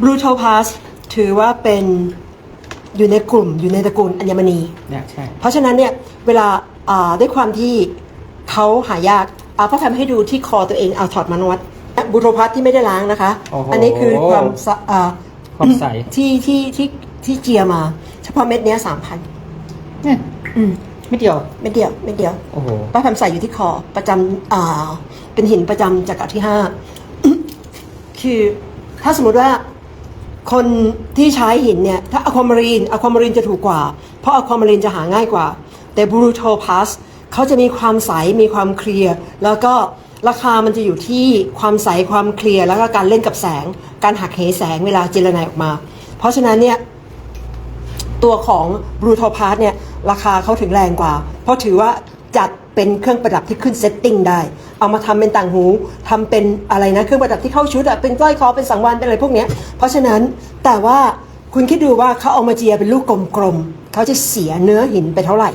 บลูโทพาสถือว่าเป็นอยู่ในกลุ่มอยู่ในตระกูลอัญมณี เนี่ยใช่ เพราะฉะนั้นเนี่ยเวลาอ่าด้วยความที่เขาหายากเอาพ่อทำให้ดูที่คอตัวเองเอาถอดมานวัดบูโทพัสที่ไม่ได้ล้างนะคะโอ้โหอันนี้คือความสะอ่าความใสที่ที่ที่ที่เจียมา เฉพาะเม็ดเนี้ยสามพันเนี่ยอืมไม่เดียว เม็ดเดียวเม็ดเดียวโอ้โห ป้าแพมใส่อยู่ที่คอประจำอ่าเป็นหินประจำจักรที่ห้า คือถ้าสมมติว่า คนที่ใช้หินเนี่ย ถ้าอะความารีนอะความารีนจะถูกกว่า เพราะอะความารีนจะหาง่ายกว่า แต่บรูโทพาสเขาจะมีความใส มีความเคลียร์ แล้วก็ราคามันจะอยู่ที่ความใส ความเคลียร์ แล้วก็การเล่นกับแสง การหักเหแสงเวลาเจรไนออกมา เพราะฉะนั้นเนี่ย ตัวของบรูโทพาร์เนี่ย ราคาเขาถึงแรงกว่า เพราะถือว่าจัดเป็นเครื่องประดับที่ขึ้นเซตติ้งได้ เอามาทำเป็นต่างหูทำเป็นอะไรนะเครื่องประดับที่เข้าชุดอะเป็นสร้อยคอเป็นสังวานเป็นอะไรพวกเนี้ยเพราะฉะนั้นแต่ว่าคุณคิดดูว่าเขาเอามาเจียเป็นลูกกลมๆเขาจะเสียเนื้อหินไปเท่าไหร่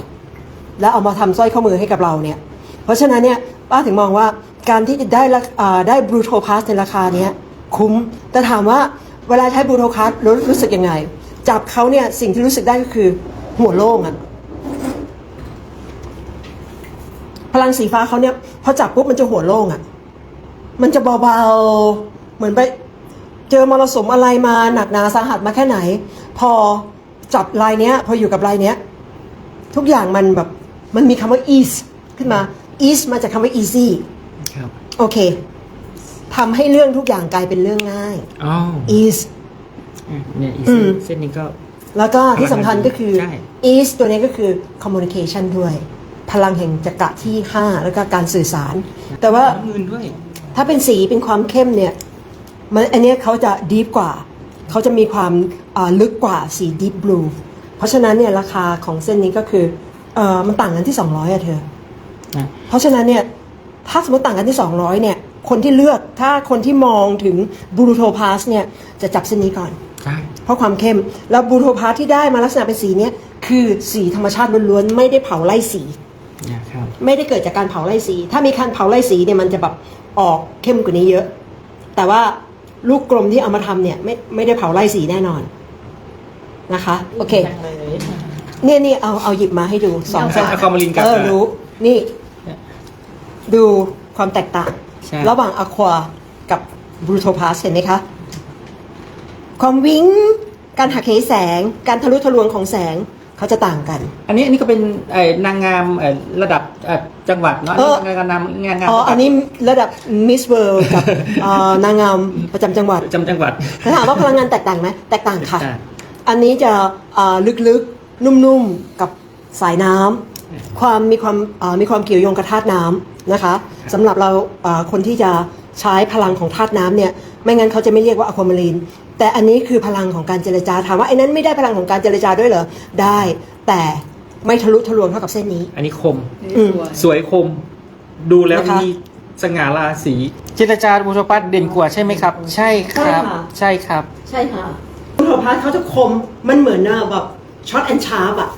แล้วเอามาทำสร้อยข้อมือให้กับเราเนี่ยเพราะฉะนั้นเนี่ยป้าถึงมองว่าการที่จะได้ราอ่าได้บรูโทพาสในราคาเนี้ยคุ้มแต่ถามว่าเวลาใช้บรูโทพาสรู้รู้สึกยังไงจับเขาเนี่ยสิ่งที่รู้สึกได้ก็คือหัวโล่งอะพ ลังสีฟ้าเขาเนี่ยพอจับปุ๊บมันจะหัวโล่งอะมันจะเบาๆ เหมือนไปเจอมรสุมอะไรมาหนักหนาสาหัสมาแค่ไหน พอจับลายเนี้ย พออยู่กับลายเนี้ย ทุกอย่างมันแบบมันมีคำว่า ease ขึ้นมา ease มาจากคำว่า easy ครับโอเคทำให้เรื่องทุกอย่างกลายเป็นเรื่องง่าย อ๋อ ease เนี่ยอีอืซี่มเส้นนี้ก็ แล้วก็ที่สำคัญก็คือ ใช่ ease ตัวนี้ก็คือ communication ด้วย พลังแห่งจักระที่ 5 แล้วก็การสื่อสาร แต่ว่าน้ำเงินด้วย ถ้าเป็นสีเป็นความเข้มเนี่ยมันอันเนี้ยเขาจะดีฟกว่า เขาจะมีความอ่าลึกกว่าสี deep blue เพราะฉะนั้นเนี่ยราคาของเส้นนี้ก็คือเออมันต่างกันที่ 200อะเธอ นะ เพราะฉะนั้นเนี่ยถ้าสมมติต่างกันที่ 200เนี่ยคนที่เลือกถ้าคนที่มองถึงบลูโทพาสเนี่ยจะจับเส้นนี้ก่อนใช่เพราะความเข้ม แล้วบลูโทพาสที่ได้มาลักษณะเป็นสีเนี้ยคือสีธรรมชาติล้วนๆ ไม่ได้เผาไล่สีเนี่ยครับ ไม่ได้เกิดจากการเผาไล่สี ถ้ามีการเผาไล่สีเนี่ยมันจะแบบออกเข้มกว่านี้เยอะ แต่ว่าลูกกลมที่เอามาทำเนี่ยไม่ไม่ได้เผาไล่สีแน่นอนนะคะ โอเค เนี่ยนี่เอาเอาหยิบมาให้ดูสองเอาเอาความมารินกับเออรู้ นี่ ดูความแตกต่างใช่ระหว่างอะควากับบรูโทพาสเห็นไหมคะ ความวิ้ง การหักเหแสง การทะลุทะลวงของแสง เขาจะต่างกัน อันนี้อันนี้ก็เป็นเอ่อนางงามเอ่อระดับเอ่อจังหวัดเนาะเออนางงามงานงามอ๋อ อันนี้ระดับมิสเวิลด์กับเอ่อนางงามประจำจังหวัดจำจังหวัดถ้าถามว่าพลังงานแตกต่างไหมแตกต่างค่ะ อ่า อันนี้จะเอ่อลึกๆ นุ่มๆ กับสายน้ำความมีความเอ่อมีความเกี่ยวโยงกับธาตุน้ำนะคะสำหรับเราเอ่อคนที่จะใช้พลังของธาตุน้ำเนี่ย ไม่งั้นเขาจะไม่เรียกว่าอะความารีน แต่อันนี้คือพลังของการเจรจาถามว่าไอ้นั้นไม่ได้พลังของการเจรจาด้วยเหรอ ได้ แต่ไม่ทะลุทะลวงเท่ากับเส้นนี้ อันนี้คม อืม สวยคม ดูแล้วนะคะ มีสง่าราศีเจรจาบุโทปัสเด่นกว่าใช่ไหมครับ ใช่ครับ ใช่ค่ะใช่ครับ ใช่ค่ะคุณหมอพัทเขาจะคมมันเหมือนเนอะแบบช็อตแอนชาร์ปอะ